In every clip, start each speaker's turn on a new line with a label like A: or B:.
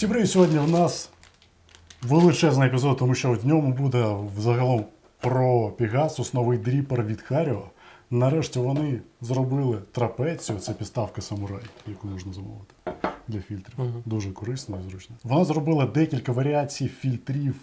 A: Всім привіт! Сьогодні в нас величезний епізод, тому що в ньому буде взагалом про Pegasus, новий дріпер від Харіо. Нарешті вони зробили трапецію, це підставка самурай, яку можна замовити для фільтрів. Дуже корисно і зручно. Вона зробила декілька варіацій фільтрів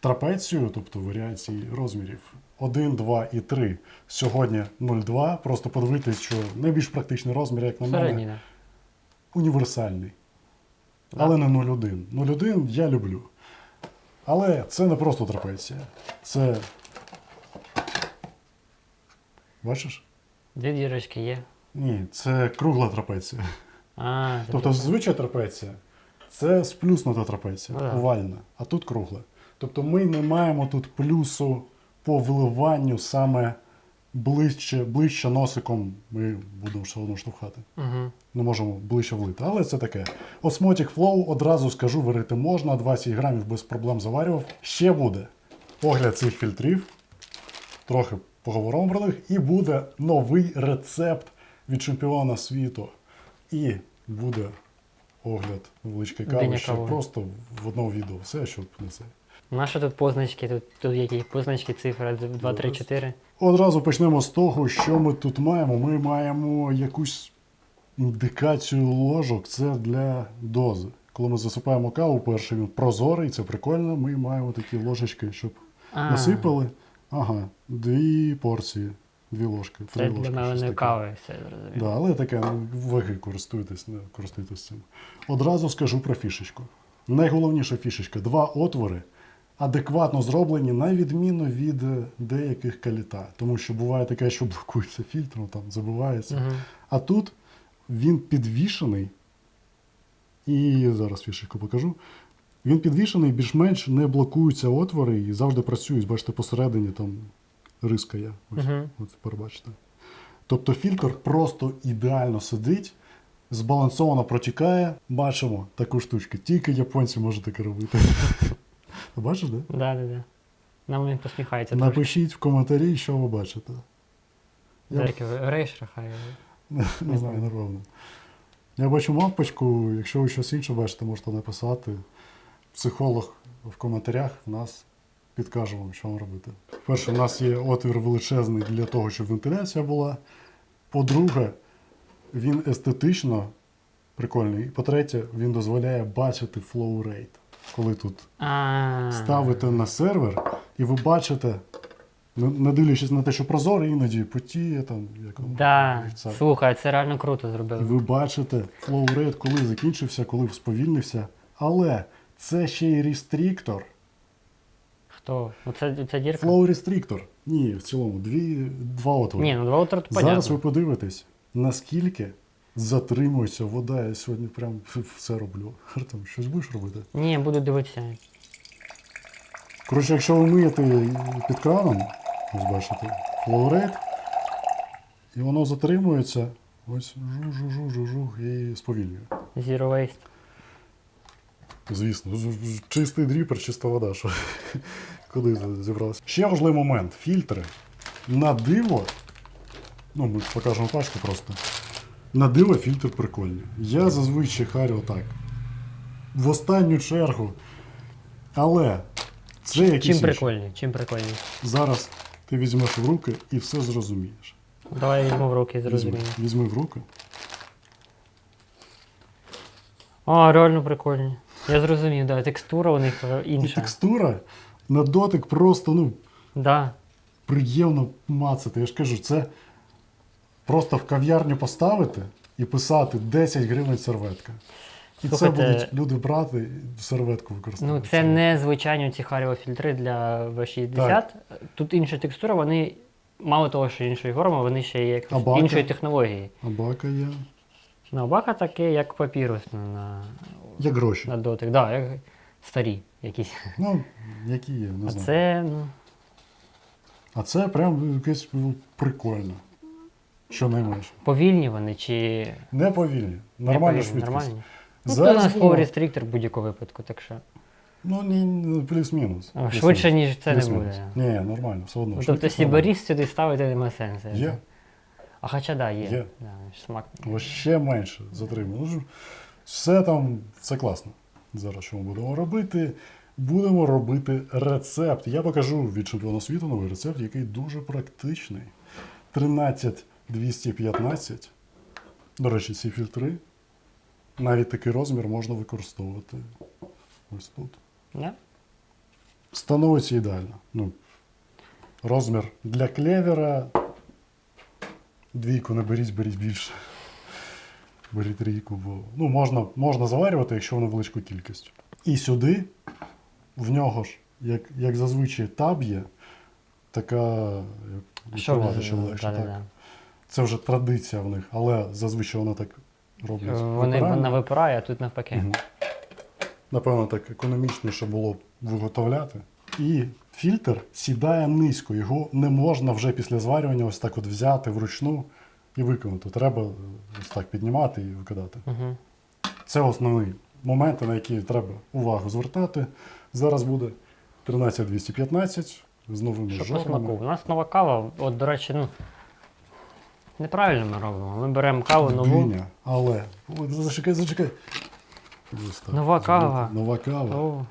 A: трапецію, тобто варіацій розмірів 1, 2 і 3. Сьогодні 0,2. Просто подивитись, що найбільш практичний розмір, як на мене, універсальний. Але не 0,1. 0,1 я люблю. Але це не просто трапеція. Це. Бачиш?
B: Дві дірочки є.
A: Ні, це кругла трапеція.
B: А,
A: Тобто зазвичай трапеція це сплюснута трапеція,
B: Ну, да.
A: овальна, а тут кругла. Тобто ми не маємо тут плюсу по виливанню саме ближче, ближче носиком ми будемо все одно штовхати.
B: Угу.
A: Не можемо ближче влити, але це таке. Osmotic Flow, одразу скажу, варити можна, 20 грамів без проблем заварював. Ще буде огляд цих фільтрів, трохи поговоримо про них, і буде новий рецепт від чемпіона світу. І буде огляд невеличкої кави, ще просто в одному відео. Все, щоб не це.
B: Наші тут позначки, тут, тут які позначки, цифри 2, 3, 4.
A: Одразу почнемо з того, що ми тут маємо. Ми маємо якусь індикацію ложок. Це для дози. Коли ми засипаємо каву, перший він прозорий, це прикольно. Ми маємо такі ложечки, щоб
B: А,
A: насипали. Ага, дві порції, дві ложки.
B: Це
A: три
B: для
A: ложки, щось
B: мене
A: таке.
B: кави, все зрозуміло.
A: Да, але таке, ну, ви користуєтесь, не користуйтесь цим. Одразу скажу про фішечку. Найголовніша фішечка два отвори, адекватно зроблені, на відміну від е, деяких каліта. Тому що буває таке, що блокується фільтром, там забивається.
B: Угу.
A: А тут він підвішений. І зараз фішечку покажу. Він підвішений, більш-менш не блокуються отвори і завжди працюють. Бачите, посередині там риска є. Ось,
B: Мгм.
A: от тепер бачите. Тобто фільтр просто ідеально сидить, збалансовано протікає. Бачимо таку штучку. Тільки японці можуть таке робити. Бачиш, де?
B: Да, да, да. Нам він посміхається.
A: Напишіть в коментарі, що ви бачите. Я
B: Дерки, грейш рахає.
A: Не знаю, напевно. Я бачу мавпочку, якщо ви щось інше бачите, можете написати. Психолог в коментарях нас підкаже вам, що вам робити. Перше, у нас є отвір величезний для того, щоб вентиляція була. По-друге, він естетично прикольний. І по-третє, він дозволяє бачити flow rate. Коли тут
B: А,
A: ставите на сервер, і ви бачите, не дивлячись на те, що прозорий, іноді потіє там. Як воно,
B: Да. Слухай, це реально круто
A: І
B: зробили.
A: ви бачите flow rate, коли закінчився, коли сповільнився. Але це ще й рестріктор.
B: Хто? Оце ця дірка?
A: Flow рестріктор. Ні, в цілому, дві, два отвори.
B: Ні, ну два утра то
A: Зараз ви подивитесь, наскільки затримується вода. Я сьогодні прям все роблю. Артем, щось будеш робити?
B: Ні, буду дивитися.
A: Коротше, якщо ви миєте під краном, ось бачите, flow і воно затримується, ось жу-жу-жу-жу-жу і сповільнює.
B: Zero waste.
A: Звісно, чистий дріпер, чиста вода. Що... Куди з- зібрався? Ще важливий момент. Фільтри. На диво. Ну, ми покажемо пачку просто. На диво фільтр прикольний. Я зазвичай харю так. В останню чергу. Але це якийсь
B: Чим
A: інший.
B: прикольний? Чим прикольний?
A: Зараз ти візьмеш в руки і все зрозумієш.
B: Давай візьму в руки,
A: Візьми,
B: зрозумію.
A: візьми в руки.
B: А, реально прикольні. Я зрозумів, да, текстура у них е,
A: І
B: інша.
A: текстура на дотик просто, ну,
B: Да.
A: приємно мацати. Я ж кажу, це просто в кав'ярню поставити і писати 10 гривень серветка. І
B: Слухайте,
A: це будуть люди брати і серветку використовувати.
B: Ну, це не звичайні ці харіофільтри для V60. Тут інша текстура, вони, мало того, що іншої форми, вони ще є
A: Абака.
B: іншої технології.
A: Абака є.
B: Ну, бака таке, як папірус на,
A: Як гроші.
B: на дотик. Да, як старі якісь.
A: Ну, які є, не
B: А
A: знаю.
B: це, ну,
A: А це прям якесь ну, прикольно. Щонайменше.
B: повільні вони чи
A: Не повільні.
B: не
A: Нормальна швидкість.
B: Нормальні. Ну, то у нас
A: було-
B: в будь-якому випадку, так що.
A: Ну, ні, ні, плюс-мінус.
B: Швидше, ніж це не
A: Плюс-мінус.
B: буде.
A: Ні, нормально, все одно.
B: Ну, тобто
A: нормальна.
B: сюди ставити немає сенсу.
A: Є.
B: А хоча да, є.
A: Є.
B: Да, смак.
A: Ще менше затримує. Ну, все там, все класно. Зараз що ми будемо робити? Будемо робити рецепт. Я покажу від чемпіона світу новий рецепт, який дуже практичний. 13215. До речі, ці фільтри. Навіть такий розмір можна використовувати. Ось тут.
B: Не?
A: Становиться ідеально. Ну, розмір для клевера. Двійку не беріть, беріть більше. Беріть трійку, бо ну, можна, можна заварювати, якщо воно величку кількість. І сюди, в нього ж, як, як зазвичай таб є, така як
B: Що
A: легше. так.
B: да.
A: Це вже традиція в них, але зазвичай вони так роблять.
B: Вони
A: випирання.
B: вона випирає, а тут навпаки.
A: Мгм. Напевно, так економічніше було б виготовляти. І фільтр сідає низько, його не можна вже після зварювання ось так от взяти вручну і виконати. Треба е, ось так піднімати і викидати.
B: Угу.
A: Це основні моменти, на які треба увагу звертати. Зараз буде 13215 з новими
B: Що по смаку? У нас нова кава, от, до речі, ну. Неправильно ми робимо. Ми беремо каву нову.
A: Диня, але. Ой, зачекай, зачекай. Ось так.
B: Нова кава.
A: Нова кава.
B: О,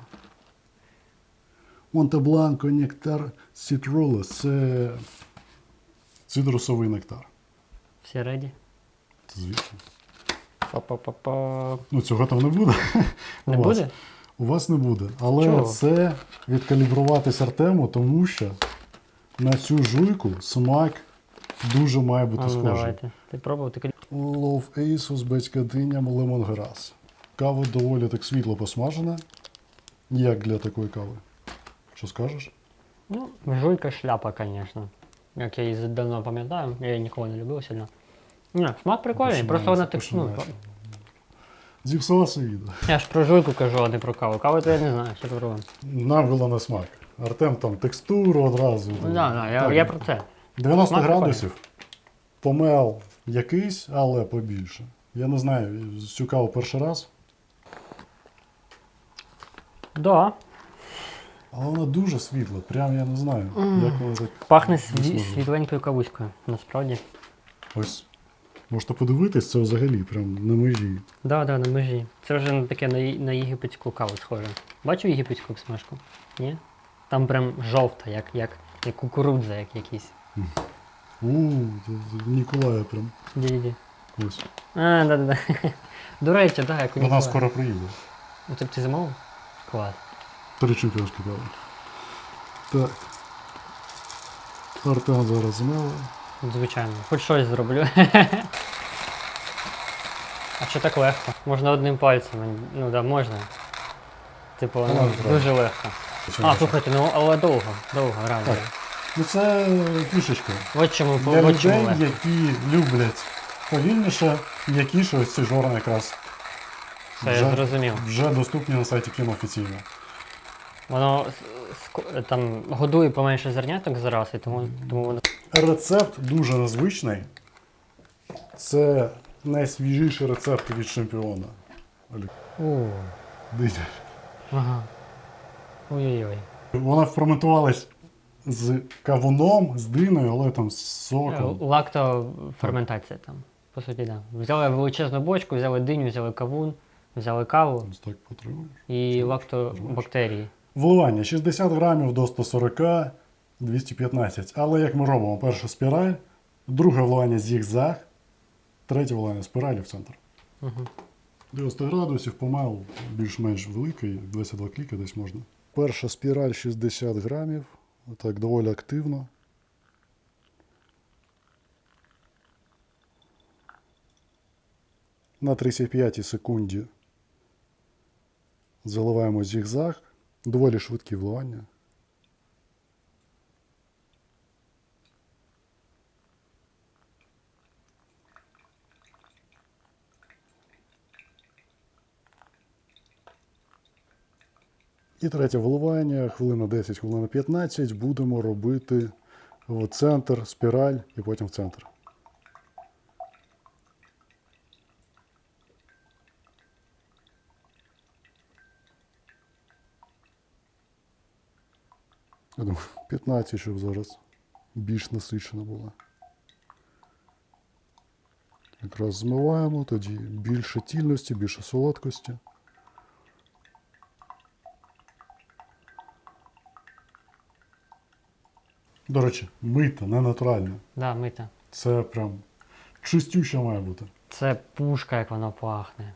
A: Монтебланко нектар Citrulus. Це цитрусовий нектар.
B: всі реді.
A: Це звісно.
B: Па-па-па-па.
A: Ну, цього там не буде.
B: Не
A: У вас.
B: буде?
A: У вас не буде. Але
B: Чого?
A: це відкалібруватись Артему, тому що на цю жуйку смак дуже має бути
B: ну,
A: схожий.
B: давайте. Ти пробував, ти
A: Love Ace, узбецька диня, лемонграс. Кава доволі так світло посмажена. Як для такої кави? Що скажеш?
B: Ну, жуйка шляпа, звісно. Як я її давно пам'ятаю, я її ніколи не любив сильно. Ні, смак прикольний, просто вона так. Ну.
A: Зіпсувався відео.
B: я ж про жуйку кажу, а не про каву. Каву то я не знаю, що пробуємо.
A: Нам було на смак. Артем там текстуру одразу.
B: Ну, да, да, я, я про це.
A: 90
B: Смак
A: градусів. Помел якийсь, але побільше. Я не знаю, цю каву перший раз,
B: Да,
A: але вона дуже світла. Прям я не знаю, як вона так.
B: пахне сві- світленькою кавуською, насправді.
A: Ось. Можете подивитись, це взагалі прям на межі.
B: Да, да, на межі. Це вже на таке на, є- на єгипетську каву схоже. Бачив єгипетську смажку? Ні? Там прям жовта, як, як, як кукурудза, як якийсь.
A: Це Ніколая прям.
B: Ді-ді-ді.
A: Ось.
B: А, да, да, да. До речі, так, як у
A: Вона
B: Ніколая.
A: скоро приїде.
B: Ну, б ти замовив? Клас.
A: Три чемпіонські кави. Так. Артем зараз змело.
B: Звичайно, хоч щось зроблю. А що так легко? Можна одним пальцем. Ну да, можна. Типу, ну, дуже легко. А, слухайте, ну але довго, довго, реально.
A: Так. Ну це фішечка.
B: От чому,
A: Для людей,
B: легко.
A: які люблять повільніше, м'якіше, ось ці жорни якраз
B: Все, я зрозумів.
A: вже доступні на сайті кіно офіційно.
B: Воно там годує поменше зерняток зараз, і тому, тому воно.
A: Рецепт дуже незвичний. Це найсвіжіший рецепт від чемпіона.
B: О,
A: диня.
B: ага. Ой-ой-ой.
A: Вона ферментувалась з кавуном, з диною, але там з соком.
B: Е, Лактоферментація там. По суті. Да. Взяли величезну бочку, взяли диню, взяли кавун, взяли каву
A: Ось так потримаєш.
B: і лактобактерії.
A: Вливання 60 грамів до 140, 215. Але як ми робимо? Перше спіраль, друге вливання зігзаг, третє вливання спіралі в центр.
B: Угу.
A: 90 градусів, помел більш-менш великий, 22 кліки десь можна. Перша спіраль 60 грамів. Отак доволі активно. На 35 секунді заливаємо зігзаг. Доволі швидкі вливання. І третє вливання, хвилина 10, хвилина 15, будемо робити в центр, спіраль і потім в центр. Я думаю, 15, щоб зараз більш насичена була. Якраз змиваємо, тоді більше тільності, більше солодкості. До речі, мита, не натуральне.
B: Да, мита.
A: Це прям чистюще має бути.
B: Це пушка, як воно пахне.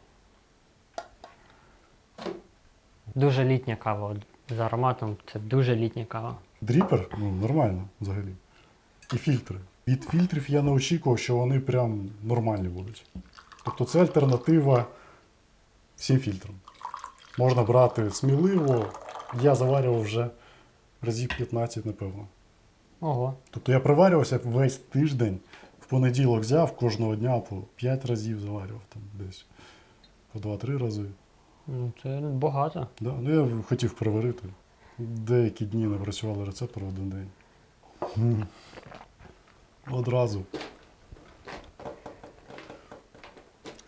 B: Дуже літня кава. От За ароматом це дуже літня кава.
A: Дріпер, ну, нормально взагалі. І фільтри. Від фільтрів я не очікував, що вони прям нормальні будуть. Тобто це альтернатива всім фільтрам. Можна брати сміливо. Я заварював вже разів 15, напевно.
B: Ого.
A: Тобто я приварювався весь тиждень, в понеділок взяв кожного дня по 5 разів заварював там десь. По 2-3 рази.
B: Ну, Це багато.
A: Да, ну я хотів переварити. Деякі дні не працювали рецептор в один день. Одразу.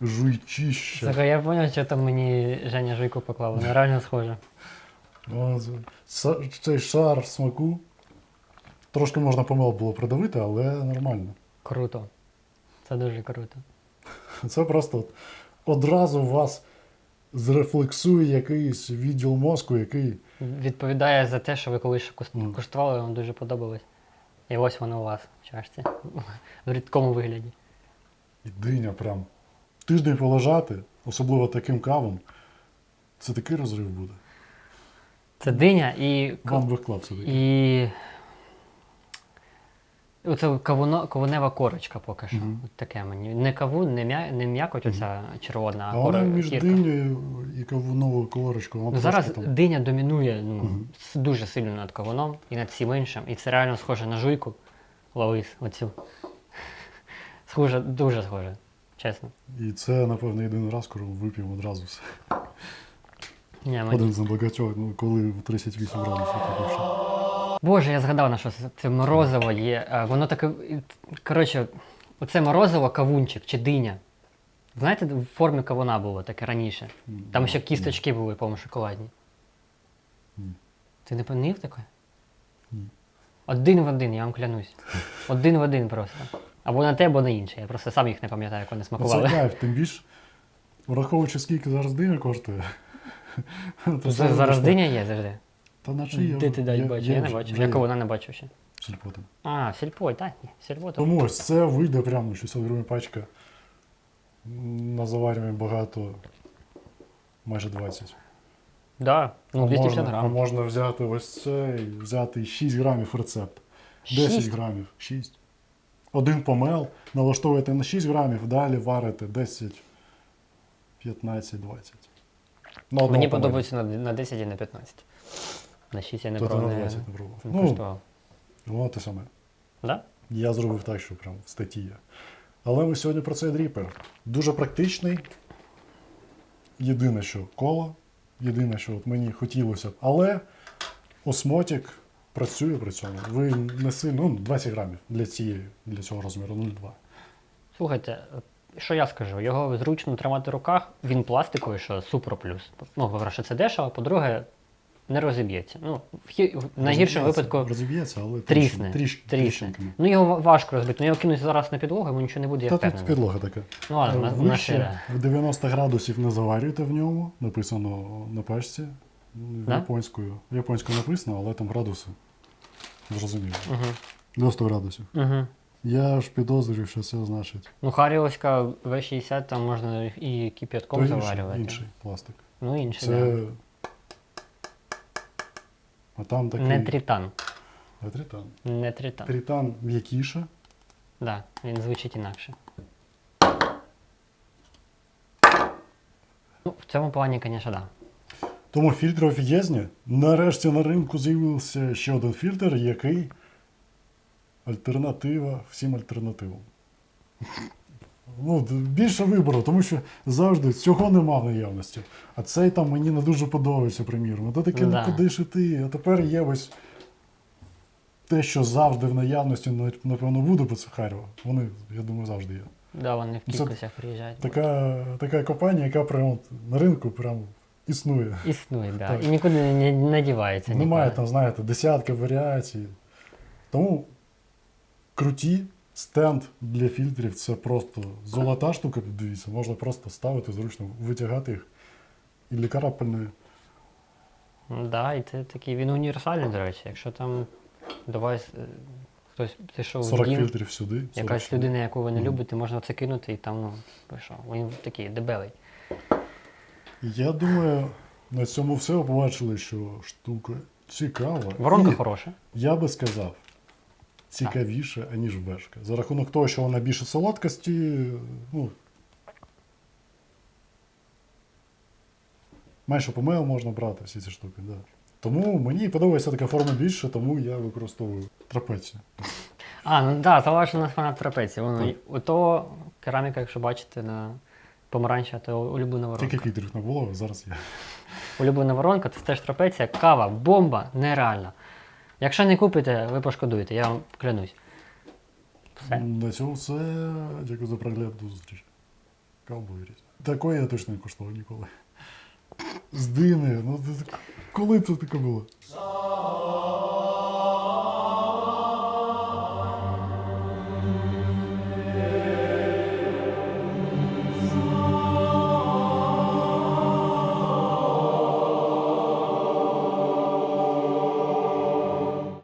A: Жуйчище.
B: Слухай, я зрозумів, що там мені Женя жуйку поклав. Вона реально
A: са- Цей шар смаку. Трошки можна помило було придавити, але нормально.
B: Круто. Це дуже круто.
A: Це просто от одразу вас зрефлексує якийсь відділ мозку, який
B: Відповідає за те, що ви колись куштували, вам дуже подобалось. І ось воно у вас в чашці. В рідкому вигляді.
A: І диня прям. Тиждень полежати, особливо таким кавом, це такий розрив буде.
B: Це диня і.
A: такий.
B: І. Оце кавуно, кавунева корочка поки що.
A: Мгм.
B: От таке мені. Не кавун, не, м'я, не м'якоть оця червона,
A: А
B: а
A: вона
B: кора,
A: між
B: кірка.
A: динею і кавуновою колорочкою. вона
B: Ну,
A: трошки
B: зараз
A: там-
B: диня домінує ну,
A: Мгм.
B: с- дуже сильно над кавуном і над всім іншим. І це реально схоже на жуйку. Ловис, оцю. Схоже, дуже схоже. Чесно.
A: І це, напевно, єдиний раз, коли вип'ємо одразу все.
B: Ні, мені...
A: Один з небагатьох, ну коли в 38 градусів.
B: Боже, я згадав на що це, морозиво є. Е, Воно таке. Коротше, оце морозиво кавунчик чи диня. Знаєте, в формі кавуна було таке раніше. Там ще кісточки були, по-моєму, шоколадні. Ти не помнив таке? Один в один, я вам клянусь. Один в один просто. Або на те, або на інше. Я просто сам їх не пам'ятаю, як вони
A: Ну, Це кайф, тим більше, враховуючи, скільки зараз диня коштує.
B: зараз диня є завжди.
A: Та наче є.
B: Де ти дай бачиш? Я не
A: вже-
B: бачу.
A: вже
B: Я
A: є.
B: кавуна не бачив ще.
A: Сільпо там.
B: А, сільпо, так, ні. Сільпо.
A: Тому ось це вийде прямо 600 гривень пачка. На заварюванні багато. Майже 20.
B: Да, ну 250
A: можна, а можна взяти ось це і взяти 6 грамів рецепт. 10
B: Шість?
A: грамів. 6. Один помел, налаштовуєте на 6 грамів, далі варите 10, 15, 20. На одного
B: Мені
A: помелу.
B: подобається на, на 10 і на 15. На 6 я не
A: То ти
B: пробував.
A: на
B: не-
A: 20 не пробував.
B: не
A: Ну,
B: куштував.
A: воно те саме.
B: Да?
A: Я зробив так, що прям в статті є. Але ми сьогодні про цей дріпер. Дуже практичний. Єдине, що коло, єдине, що от мені хотілося б. Але осмотик працює при цьому. Ви не сильно, ну, 20 грамів для, цієї, для цього розміру 0,2.
B: Слухайте, що я скажу? Його зручно тримати в руках, він пластиковий, що супер плюс. Ну, по-перше, це дешево, по-друге, не розіб'ється. Ну, в, хі- найгіршому випадку
A: Розіб'ється, але
B: трісне.
A: тріш,
B: трісне. Ну, його важко розбити. Ну, його кинуть зараз на підлогу, йому нічого не буде, я
A: Та тут підлога така.
B: Ну ладно, на, на
A: Вище в 90 градусів не заварюйте в ньому, написано на пачці.
B: Да?
A: Японською. Японською написано, але там градуси. Зрозуміло.
B: Угу.
A: 90 градусів.
B: Угу.
A: Я ж підозрюю, що це значить.
B: Ну, Харіовська В60 там можна і кип'ятком заварювати.
A: інший пластик.
B: Ну, інший,
A: Це.
B: да.
A: А там такий.
B: Не тритан.
A: А тритан.
B: Не тритан.
A: Тритан м'якіше.
B: Да, він звучить інакше. Ну, в цьому плані, звісно, да.
A: Тому фільтри офігезні. Нарешті на ринку з'явився ще один фільтр, який альтернатива всім альтернативам. Ну, більше вибору, тому що завжди цього нема в наявності. А цей там мені не дуже подобається, приміром. То таке
B: Да.
A: ну куди ж іти? А тепер є ось те, що завжди в наявності, на- напевно, буде по Сахарєва. Вони, я думаю, завжди є.
B: Да, вони в
A: Це
B: кількостях приїжджають.
A: Така, така компанія, яка прямо на ринку прямо існує.
B: Існує, да.
A: Так.
B: І нікуди не, не дівається.
A: Немає
B: ніколи.
A: там, знаєте, десятки варіацій. Тому круті стенд для фільтрів це просто золота штука, дивіться, можна просто ставити зручно, витягати їх. І для карапельної.
B: Да, і це такий, він універсальний, до речі. Якщо там девайс е, Хтось зайшов в
A: 40
B: дім,
A: фільтрів сюди. 40
B: якась
A: сюди.
B: людина, яку ви не любите, можна це кинути і там, ну, пішов. Він такий дебелий.
A: Я думаю, на цьому все побачили, що штука цікава.
B: Воронка
A: І
B: хороша.
A: Я би сказав, цікавіше, аніж вешка. За рахунок того, що вона більше солодкості, ну. Менше помил можна брати всі ці штуки, да. Тому мені подобається така форма більше, тому я використовую трапецію.
B: А, ну так, да, залежно на фанат трапеції. Воно,
A: Так.
B: у того кераміка, якщо бачите, на помаранча, то улюблена воронка.
A: Тільки фільтрів не було, зараз я.
B: Улюблена воронка це теж трапеція, кава, бомба, нереальна. Якщо не купите, ви пошкодуєте, я вам клянусь. Все.
A: На цьому все. Дякую за перегляд, до зустрічі. Ковбой різь. Такої я точно не коштував ніколи. З дини. Ну, це- коли це таке було?